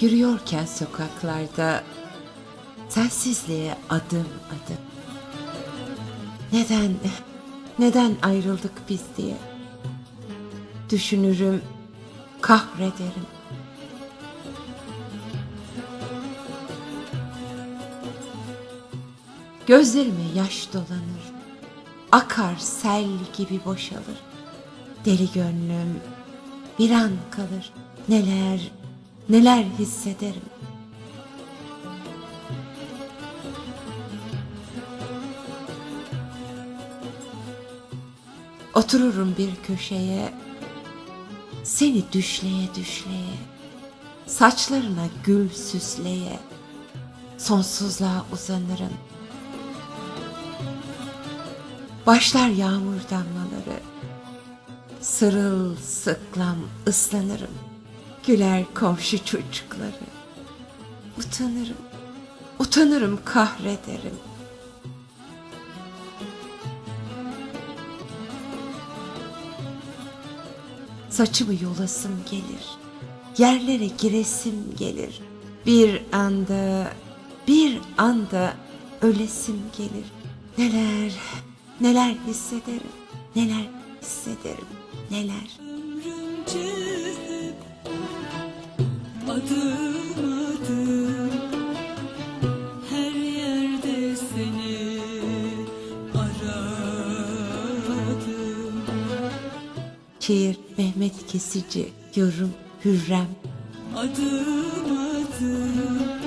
Yürüyorken sokaklarda sensizliğe adım adım. Neden, neden ayrıldık biz diye. Düşünürüm, kahrederim. Gözlerime yaş dolanır. Akar sel gibi boşalır. Deli gönlüm bir an kalır. Neler, neler hissederim. Otururum bir köşeye, seni düşleye düşleye, saçlarına gül süsleye, sonsuzluğa uzanırım. Başlar yağmur damlaları, sırıl sıklam ıslanırım. Güler komşu çocukları. Utanırım, utanırım kahrederim. Saçımı yolasım gelir. Yerlere giresim gelir. Bir anda, bir anda ölesim gelir. Neler, neler hissederim, neler hissederim, neler. Ömrümce adım. Şiir Mehmet Kesici, yorum Hürrem. Adım adım